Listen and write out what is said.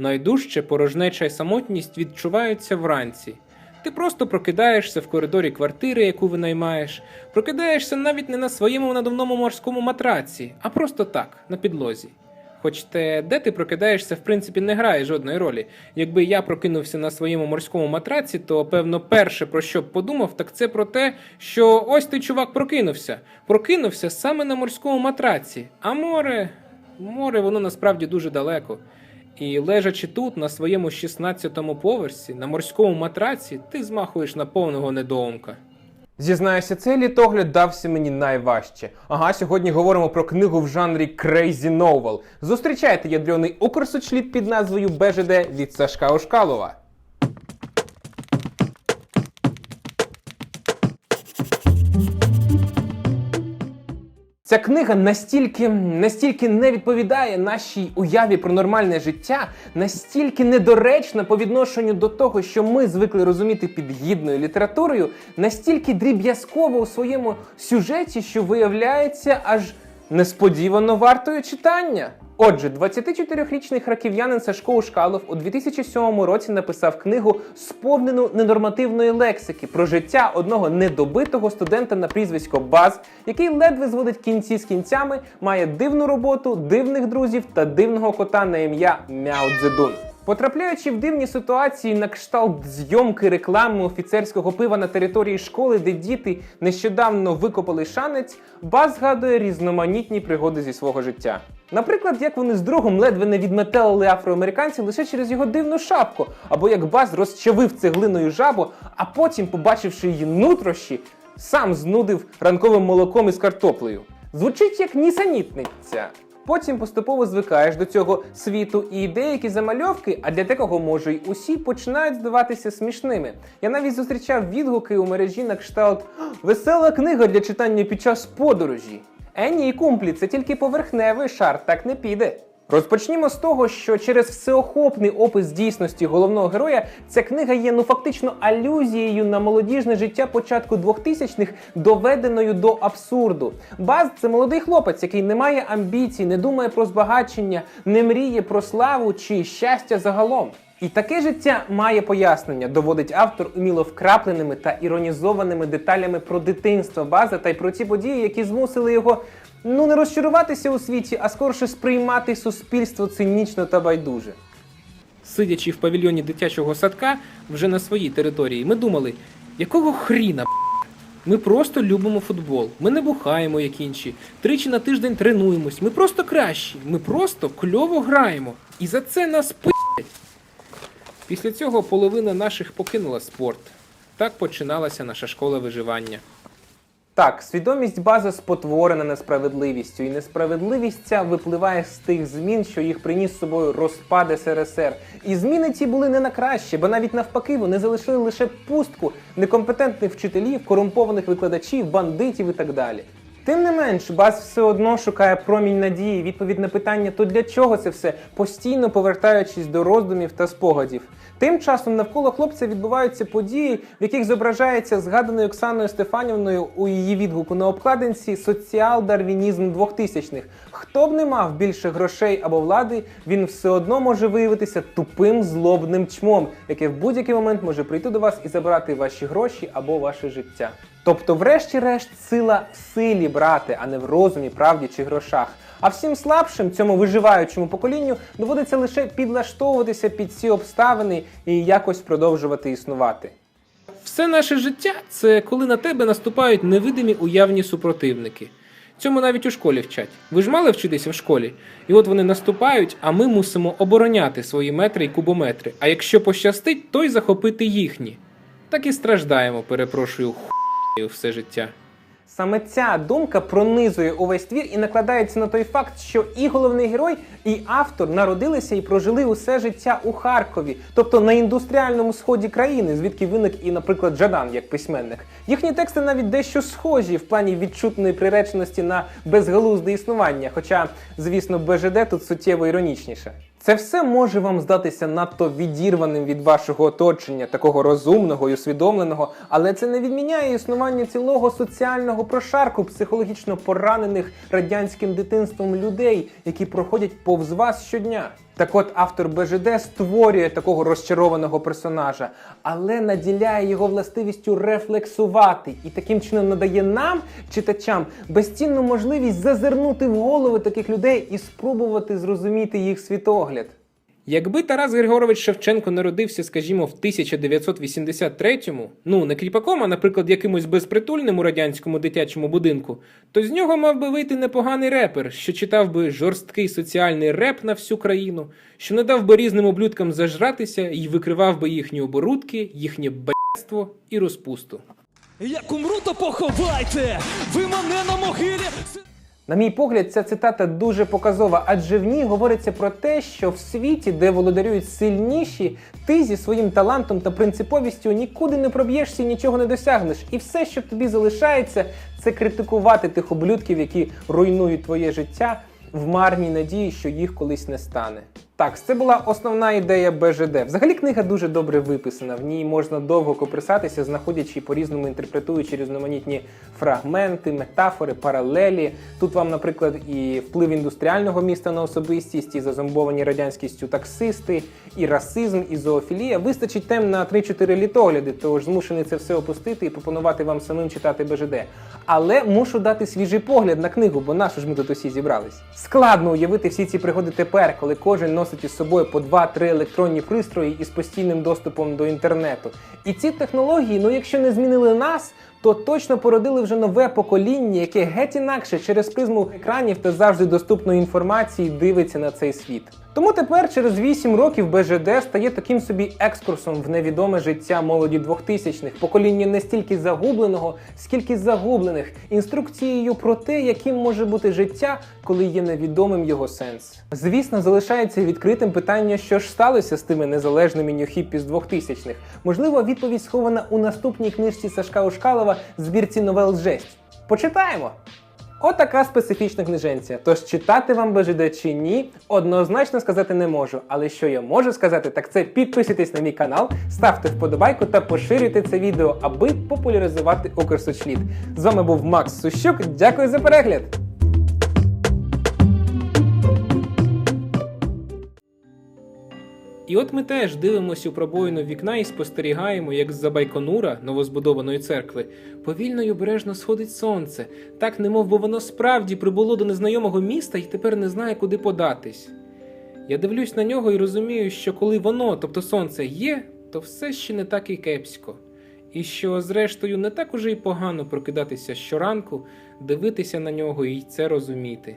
Найдужче порожнеча й самотність відчуваються вранці. Ти просто прокидаєшся в коридорі квартири, яку винаймаєш, прокидаєшся навіть не на своєму надувному морському матраці, а просто так, на підлозі. Хоч те, де ти прокидаєшся, в принципі, не грає жодної ролі. Якби я прокинувся на своєму морському матраці, то певно перше про що б подумав, так це про те, що ось ти, чувак, прокинувся. Прокинувся саме на морському матраці. А море, море, воно насправді дуже далеко. І лежачи тут, на своєму 16-му поверсі, на морському матраці, ти змахуєш на повного недоумка. Зізнаюся, цей літогляд дався мені найважче. Ага, сьогодні говоримо про книгу в жанрі Crazy Novel. Зустрічайте ядрений укрсучліт під назвою БЖД від Сашка Ушкалова. Ця книга настільки, настільки не відповідає нашій уяві про нормальне життя, настільки недоречна по відношенню до того, що ми звикли розуміти під гідною літературою, настільки дріб'язково у своєму сюжеті, що виявляється аж несподівано вартою читання. Отже, 24-річний харків'янин Сашко Ушкалов у 2007 році написав книгу сповнену ненормативної лексики про життя одного недобитого студента на прізвисько Баз, який ледве зводить кінці з кінцями, має дивну роботу, дивних друзів та дивного кота на ім'я Мяо Цзедун. Потрапляючи в дивні ситуації на кшталт зйомки реклами офіцерського пива на території школи, де діти нещодавно викопали шанець, Баз згадує різноманітні пригоди зі свого життя. Наприклад, як вони з другом ледве не відметелили афроамериканців лише через його дивну шапку, або як Баз розчавив цеглиною жабу, а потім, побачивши її нутрощі, сам знудив ранковим молоком із картоплею. Звучить як нісенітниця. Потім поступово звикаєш до цього світу, і деякі замальовки, а для декого може й усі, починають здаватися смішними. Я навіть зустрічав відгуки у мережі на кшталт весела книга для читання під час подорожі. Е, ні, кумплі, це тільки поверхневий шар, так не піде. Розпочнімо з того, що через всеохопний опис дійсності головного героя ця книга є ну фактично алюзією на молодіжне життя початку 2000-х, доведеною до абсурду. Баз це молодий хлопець, який не має амбіцій, не думає про збагачення, не мріє про славу чи щастя загалом. І таке життя має пояснення, доводить автор уміло вкрапленими та іронізованими деталями про дитинство база та й про ті події, які змусили його ну не розчаруватися у світі, а скорше сприймати суспільство цинічно та байдуже. Сидячи в павільйоні дитячого садка вже на своїй території, ми думали, якого хріна ми просто любимо футбол, ми не бухаємо, як інші, тричі на тиждень тренуємось, ми просто кращі, ми просто кльово граємо. І за це нас пи***ять. Після цього половина наших покинула спорт. Так починалася наша школа виживання. Так, свідомість бази спотворена несправедливістю, і несправедливість ця випливає з тих змін, що їх приніс з собою розпад СРСР. І зміни ці були не на краще, бо навіть навпаки вони залишили лише пустку некомпетентних вчителів, корумпованих викладачів, бандитів і так далі. Тим не менш, Баз все одно шукає промінь надії, відповідь на питання, то для чого це все, постійно повертаючись до роздумів та спогадів. Тим часом навколо хлопця відбуваються події, в яких зображається згаданою Оксаною Стефанівною у її відгуку на обкладинці соціал-дарвінізм 2000-х. Хто б не мав більше грошей або влади, він все одно може виявитися тупим злобним чмом, яке в будь-який момент може прийти до вас і забрати ваші гроші або ваше життя. Тобто, врешті-решт, сила в силі брати, а не в розумі, правді чи грошах. А всім слабшим, цьому виживаючому поколінню, доводиться лише підлаштовуватися під ці обставини і якось продовжувати існувати. Все наше життя це коли на тебе наступають невидимі уявні супротивники. Цьому навіть у школі вчать. Ви ж мали вчитися в школі, і от вони наступають, а ми мусимо обороняти свої метри і кубометри. А якщо пощастить, то й захопити їхні. Так і страждаємо, перепрошую, все життя. Саме ця думка пронизує увесь твір і накладається на той факт, що і головний герой, і автор народилися і прожили усе життя у Харкові, тобто на індустріальному сході країни, звідки виник і, наприклад, Жадан як письменник. Їхні тексти навіть дещо схожі в плані відчутної приреченості на безгалузде існування, хоча, звісно, БЖД тут суттєво іронічніше. Це все може вам здатися надто відірваним від вашого оточення, такого розумного і усвідомленого, але це не відміняє існування цілого соціального прошарку психологічно поранених радянським дитинством людей, які проходять повз вас щодня. Так от автор БЖД створює такого розчарованого персонажа, але наділяє його властивістю рефлексувати і таким чином надає нам, читачам, безцінну можливість зазирнути в голови таких людей і спробувати зрозуміти їх світогляд. Якби Тарас Григорович Шевченко народився, скажімо, в 1983-му, ну не кріпаком, а, наприклад, якимось безпритульним у радянському дитячому будинку, то з нього мав би вийти непоганий репер, що читав би жорсткий соціальний реп на всю країну, що не дав би різним облюдкам зажратися і викривав би їхні оборудки, їхнє б**ство і розпусту. Як умру, то поховайте! Ви мене на могилі! На мій погляд, ця цитата дуже показова, адже в ній говориться про те, що в світі, де володарюють сильніші, ти зі своїм талантом та принциповістю нікуди не проб'єшся і нічого не досягнеш. І все, що тобі залишається, це критикувати тих облюдків, які руйнують твоє життя в марній надії, що їх колись не стане. Так, це була основна ідея БЖД. Взагалі книга дуже добре виписана. В ній можна довго коприсатися, знаходячи по-різному інтерпретуючи різноманітні фрагменти, метафори, паралелі. Тут вам, наприклад, і вплив індустріального міста на особистість, і зазомбовані радянськістю таксисти, і расизм, і зоофілія. Вистачить тем на 3-4 літогляди, тож змушений це все опустити і пропонувати вам самим читати БЖД. Але мушу дати свіжий погляд на книгу, бо нашу ж ми тут усі зібрались. Складно уявити всі ці пригоди тепер, коли кожен носить із собою по 2-3 електронні пристрої із постійним доступом до інтернету. І ці технології, ну якщо не змінили нас, то точно породили вже нове покоління, яке геть інакше через призму екранів та завжди доступної інформації дивиться на цей світ. Тому тепер, через 8 років, БЖД стає таким собі екскурсом в невідоме життя молоді 2000-х, покоління не стільки загубленого, скільки загублених, інструкцією про те, яким може бути життя, коли є невідомим його сенс. Звісно, залишається відкритим питання, що ж сталося з тими незалежними нюхіппі з 2000-х. Можливо, відповідь схована у наступній книжці Сашка Ушкалова збірці новел Жесть. Почитаємо! Отака специфічна книженця. Тож читати вам БЖД чи ні, однозначно сказати не можу. Але що я можу сказати, так це підписуйтесь на мій канал, ставте вподобайку та поширюйте це відео, аби популяризувати Укрсочліт. З вами був Макс Сущук. Дякую за перегляд! І от ми теж дивимося у пробоїну вікна і спостерігаємо, як з-за Байконура, новозбудованої церкви, повільно й обережно сходить сонце, так немов би воно справді прибуло до незнайомого міста і тепер не знає, куди податись. Я дивлюсь на нього і розумію, що коли воно, тобто сонце, є, то все ще не так і кепсько. І що, зрештою, не так уже й погано прокидатися щоранку, дивитися на нього і це розуміти.